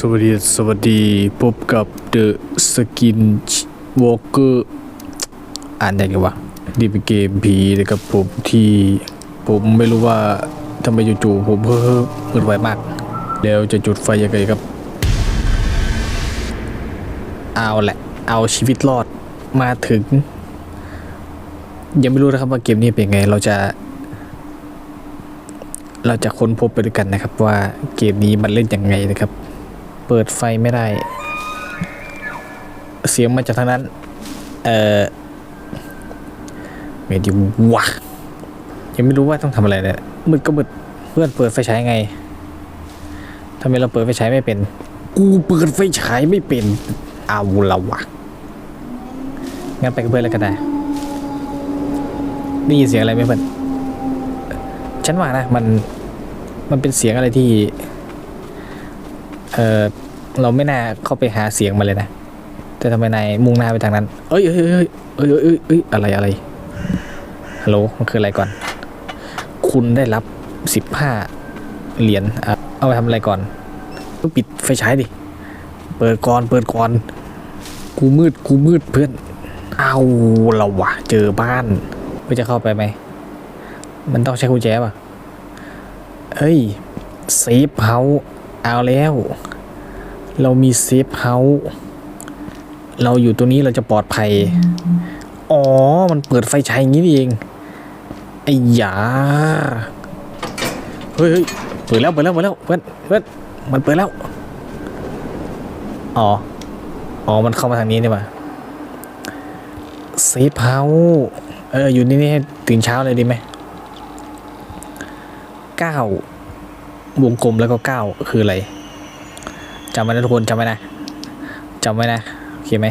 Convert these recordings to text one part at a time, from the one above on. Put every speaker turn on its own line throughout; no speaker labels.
สวัสดีสวัสดีพบกับ The Skin Walker อ่านได้ไงวะนี่เป็นเกมผีนะครับผมที่ผมไม่รู้ว่าทำไมจู่ๆผมเพ้อเปิดไวมาก แล้วจะจุดไฟยังไงครับ เอาแหละ เอาชีวิตรอดมาถึง ยังไม่รู้นะครับว่าเกมนี้เป็นไง เราจะ เราจะค้นพบไปด้วยกันนะครับว่าเกมนี้มันเล่นยังไงนะครับ เปิดไฟไม่ได้ เสียงมาจากทางนั้น เอ่อเมดิวะยังไม่รู้ว่าต้องทำอะไรเลยมืดก็มืดเพื่อนเปิดไฟฉายไงทำไมเราเปิดไฟฉายไม่เป็น กูเปิดไฟฉายไม่เป็นเอาละวะงั้นไปกับเพื่อนแล้วก็ได้ได้ยินเสียงอะไรไหมเพื่อนฉันว่านะมันมันเป็นเสียงอะไรที่ เออเราไม่น่าเข้าไปหาเสียงมาเลยนะ แต่ทำไมนายมุ่งหน้าไปทางนั้น เอ้ยเอ้ยเอ้ยเอ้ยเอ้ยเอ้ยอะไรอะไรฮัลโหลมันคืออะไรก่อน คุณได้รับสิบห้าเหรียญเอาไปทำอะไรก่อนต้องปิดไฟฉายดิ เปิดก่อนเปิดก่อน กูมืดกูมืดเพื่อน เอาละวะเจอบ้านเพื่อจะเข้าไปไหม มันต้องใช้กุญแจป่ะ เฮ้ยเซฟเฮาเอาแล้ว เรามีเซฟเฮาส์เราอยู่ตรงนี้เราจะปลอดภัย อ๋อ มันเปิดไฟฉายอย่างนี้นี่เอง ไอ้หยาเฮ้ยเฮ้ยเปิดแล้ว เปิดแล้ว เปิดแล้ว เพื่อนเพื่อนมันเปิดแล้ว อ๋อ อ๋อ มันเข้ามาทางนี้นี่ป่ะเซฟเฮาส์เออ อยู่นี่นี่ให้ตื่นเช้าเลยดีไหมเก้าวงกลมแล้วก็เก้าคืออะไร จำไว้นะทุกคนจำไว้นะจำไว้นะโอเคไหม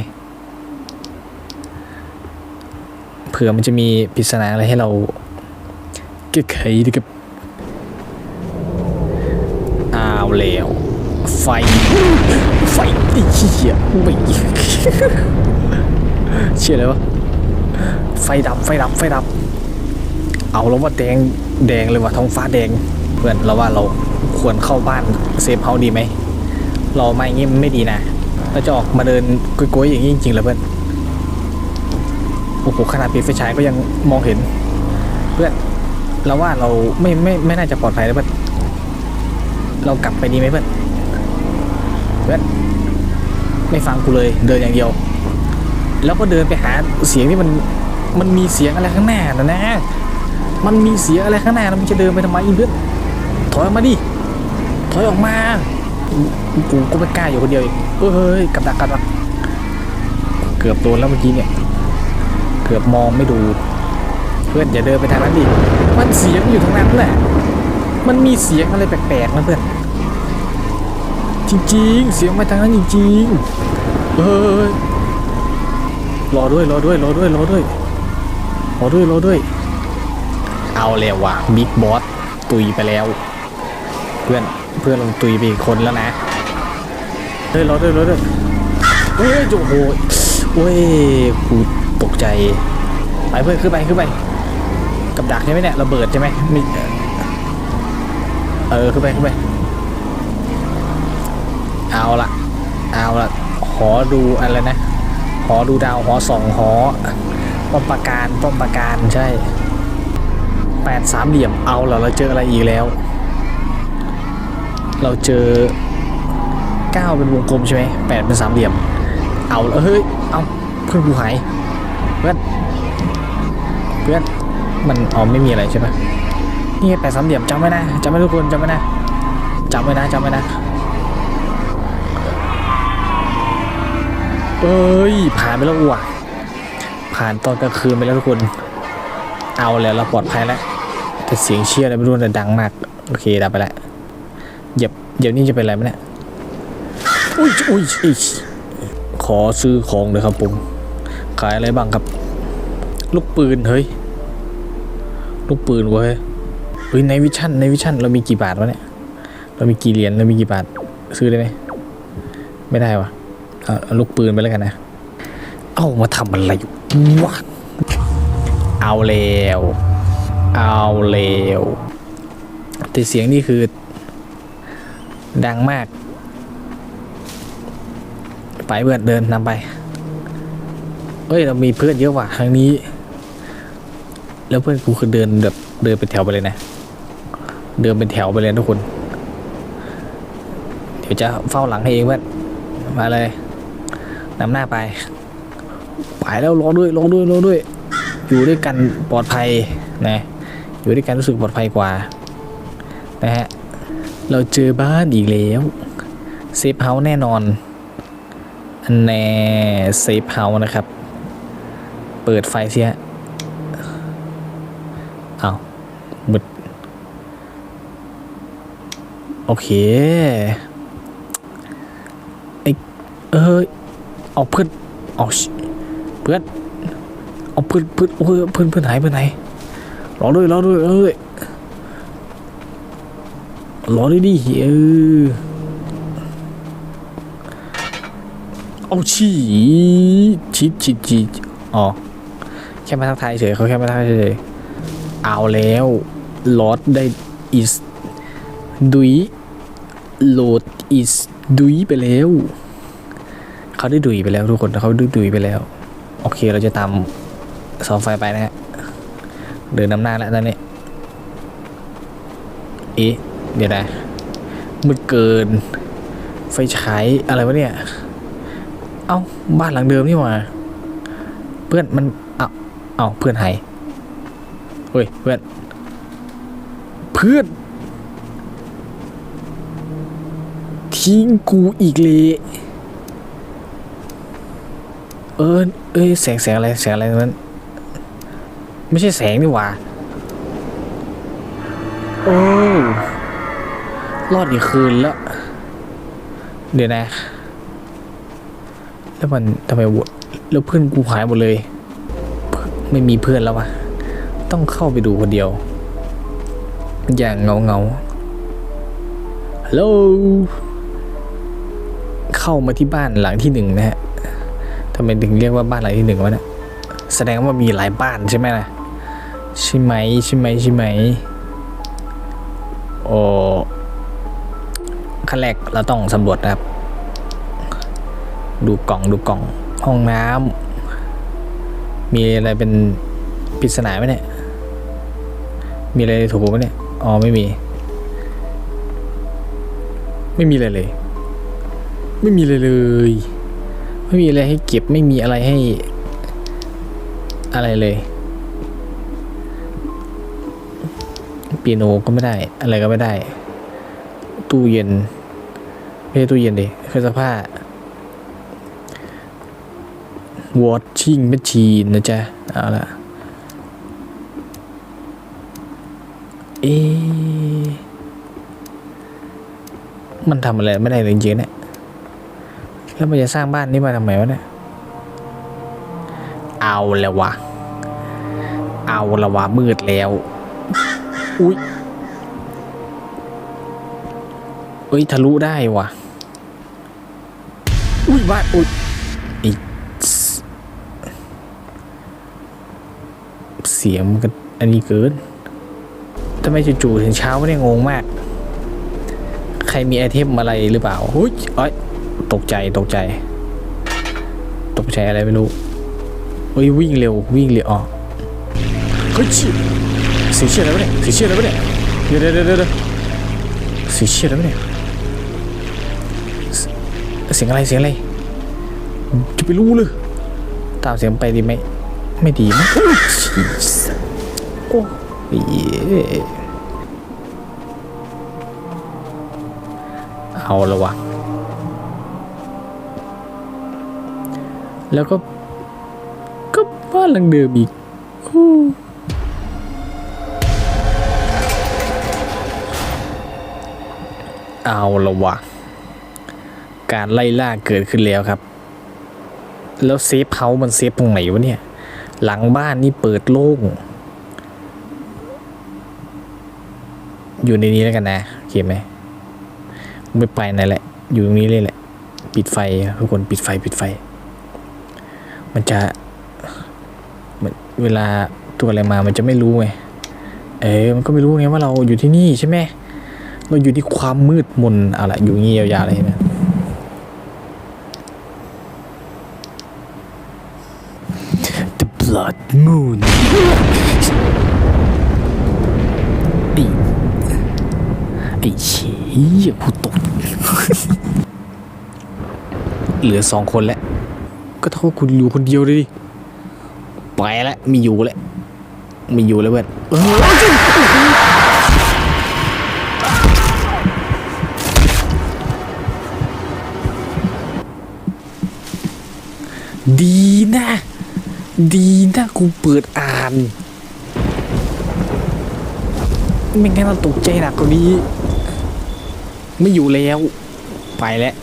เผื่อมันจะมีปริศนาอะไรให้เราแก้ไขดีกับอ้าวแล้วไฟ ไฟไอ้เหี้ยไม่เชื่อเลยวะไฟดับไฟดับไฟดับ เอาแล้วว่าแดงแดงเลยว่ะท้องฟ้าแดง เพื่อนเราว่าเราควรเข้าบ้านเซฟเฮาดีไหม เรามาอย่างงี้มันไม่ดีนะเราจะออกมาเดินกุ้ยๆอย่างนี้จริงๆเหรอเพื่อนโอ้โหขนาดปิดไฟฉายก็ยังมองเห็น เพื่อนเราว่าเราไม่ไม่ไม่น่าจะปลอดภัยแล้วเพื่อนเรากลับไปดีไหมเพื่อนเพื่อนไม่ฟังกูเลยเดินอย่างเดียว แล้วก็เดินไปหาเสียงที่มันมันมีเสียงอะไรข้างหน้านะนะมันมีเสียงอะไรข้างหน้าแล้วมันจะเดินไปทำไมอีเพื่อนถอยออกมาดิถอยออกมา กูก็ไม่กล้าอยู่คนเดียวอีกเฮ้ยกับดักกับดักเกือบโดนแล้วเมื่อกี้เนี่ย เกือบมองไม่ดู เพื่อนอย่าเดินไปทางนั้นดิมันเสียงอยู่ทางนั้นแหละ มันมีเสียงอะไรแปลกๆนะเพื่อน จริง ๆ เสียงมาทางนั้นจริงๆเฮ้ยรอด้วยรอด้วยรอด้วยรอด้วยรอด้วยรอด้วย เอาแล้วว่ะบิ๊กบอสตุยไปแล้ว เพื่อน เพื่อนลงตุยไปอีกคนแล้วนะเฮ้ยรอด้วยรอด้วยเฮ้ยโอ้โหโอ้ยกูตกใจไปเพื่อนขึ้นไปขึ้นไปกับดักใช่ไหมเนี่ยระเบิดใช่ไหมมีเออขึ้นไปขึ้นไปเอาละเอาละขอดูอะไรนะหอดูดาวหอสองหอป้อมปราการป้อมปราการใช่แปดสามเหลี่ยมเอาเหรอเราเจออะไรอีกแล้ว เราเจอเก้าเป็นวงกลมใช่ไหมแปดเป็นสามเหลี่ยม เอาแล้วเฮ้ย เอาเพื่อนกูหายเพื่อนเพื่อนมันอ๋อไม่มีอะไรใช่ปะนี่แปดสามเหลี่ยมจำไว้นะจำไว้ทุกคนจำไว้นะจำไว้นะจำไว้นะเอ้ยผ่านไปแล้วว่ะผ่านตอนกลางคืนไปแล้วทุกคน เอาแล้วเราปลอดภัยแล้วแต่เสียงเชียร์อะไรไม่รู้แต่ดังมาก โอเคดับไปแล้ว เหยียบเหยียบนี่จะเป็นอะไรไหมเนี่ยอุ้ยอุ้ยอิ๊ยขอซื้อของเลยครับผม ขายอะไรบ้างครับ ลูกปืนเฮ้ย ลูกปืนเว้ยเฮ้ยในวิชั่นในวิชั่นเรามีกี่บาทวะเนี่ย เรามีกี่เหรียญเรามีกี่บาทซื้อได้ไหมไม่ได้วะเอาเอาลูกปืนไปแล้วกันนะ เอามาทำอะไรวะเอาแล้ว เอาแล้วแต่เสียงนี่คือ ดังมาก ไปเพื่อนเดินนำไป เอ้ย เรามีเพื่อนเยอะว่ะทางนี้ แล้วเพื่อนกูคือเดินแบบเดินเป็นแถวไปเลยนะ เดินเป็นแถวไปเลยทุกคน เดี๋ยวจะเฝ้าหลังให้เองเพื่อนมาเลยนำหน้าไป ไปแล้วรอด้วยรอด้วยรอด้วย อยู่ด้วยกันปลอดภัยนะ อยู่ด้วยกันรู้สึกปลอดภัยกว่านะฮะ เราเจอบ้านอีกแล้ว เซฟเฮาส์แน่นอนอันแน่เซฟเฮาส์นะครับ เปิดไฟเสียเอาวมืดโอเคไอเอ้ยเอาเพื่อนเอาเพื่อนเอาเพื่อนเพื่อนโอ้ยเพื่อนเพื่อนหายเพื่อนไหนรอด้วยรอด้วยรอด้วย รอด้วยดิเออเอาฉีชิดชิดชิดอ๋อ แค่มาทักทายเฉยเขาแค่มาทักทายเฉยเอาแล้วลอดได้ is ดุยโหลด is ดุยไปแล้ว เขาได้ดุยไปแล้วทุกคนเขาได้ดุยไปแล้ว โอเคเราจะตามเสาไฟไปนะฮะ เดินนำหน้าแล้วตอนนี้ เอ๊ะ เดี๋ยวนะ มืดเกิน ไฟฉายอะไรวะเนี่ย เอ้า บ้านหลังเดิมนี่หว่า เพื่อนมัน เอ้าเอ้าเพื่อนหายเฮ้ย เพื่อน เพื่อน ทิ้งกูอีกเลยเออ เอ้ย แสง แสงอะไร แสงอะไรนั้น ไม่ใช่แสงนี่หว่า โอ้ รอดอีกคืนแล้ว เดี๋ยวนะ แล้วมันทำไมวะแล้วเพื่อนกูหายหมดเลย ไม่มีเพื่อนแล้ววะต้องเข้าไปดูคนเดียว อย่างเงาเงาฮัลโหลเข้ามาที่บ้านหลังที่หนึ่งนะฮะทำไมถึงเรียกว่าบ้านหลังที่หนึ่งวะเนี่ยแสดงว่ามีหลายบ้านใช่ไหมล่ะใช่ไหมใช่ไหมใช่ไหมโอ้ ขั้นแรกเราต้องสำรวจนะครับ ดูกล่องดูกล่องห้องน้ำมีอะไรเป็นปริศนาไหมเนี่ย มีอะไรถูกไหมเนี่ย อ๋อไม่มี ไม่มีอะไรเลย ไม่มีอะไรเลย ไม่มีอะไรให้เก็บไม่มีอะไรให้ อะไรเลยเปียโนก็ไม่ได้ อะไรก็ไม่ได้ ตู้เย็น ไม่ใช่ตู้เย็นดิเครื่องซักผ้า washing machine นะจ๊ะ เอาละเอ๊ะมันทำอะไรไม่ได้เลยจริงๆเนี่ยแล้วมันจะสร้างบ้านนี้มาทำไมวะเนี่ย เอาแล้ววะ เอาละวะมืดแล้ว อุ้ยเอ้ยทะลุได้วะ อุ้ยบ้านอุ้ยไอ้เสียงมันก็อันนี้เกินทำไมจู่ๆถึงเช้าวะเนี่ยงงมาก ใครมีไอเทมอะไรหรือเปล่าเฮ้ยเอ้ยตกใจตกใจ ตกใจอะไรไม่รู้เฮ้ยวิ่งเร็ววิ่งเร็วอ๋อเฮ้ยชิเสียงเชี่ยอะไรวะเนี่ยเสียงเชี่ยอะไรวะเนี่ยเดี๋ยวเดี๋ยวเดี๋ยวเดี๋ยวเสียงเชี่ยอะไรวะเนี่ยเส เสียงอะไรเสียงอะไร จะไปรู้เลยตามเสียงไปดีไหมไม่ดีมั้งโอ้ยโอ้ยเอาละวะ แล้วก็ ก็บ้านหลังเดิมอีกโอ้เอาละวะ การไล่ล่าเกิดขึ้นแล้วครับ แล้วเซฟเฮามันเซฟตรงไหนวะเนี่ย หลังบ้านนี่เปิดโล่ง อยู่ในนี้แล้วกันนะโอเคไหมไม่ไปไหนแหละ อยู่ตรงนี้เลยแหละ ปิดไฟทุกคนปิดไฟปิดไฟ มันจะเหมือนเวลาตัวอะไรมามันจะไม่รู้ไง เออมันก็ไม่รู้ไงว่าเราอยู่ที่นี่ใช่ไหมเราอยู่ที่ความมืดมนอะไรอยู่งี้ยาวๆเลยนไหม ดมูนไอ้ไอ้เชี่ยกูตก เหลือสองคนแล้ว ก็โทษคุณอยู่คนเดียวเลยดิ ไปแล้วมีอยู่แล้วมีอยู่แล้วเว้ยเออดีนะ ดีนะกูเปิดอ่าน ไม่งั้นเราตกใจหนักกว่านี้ ไม่อยู่แล้ว ไปแล้ว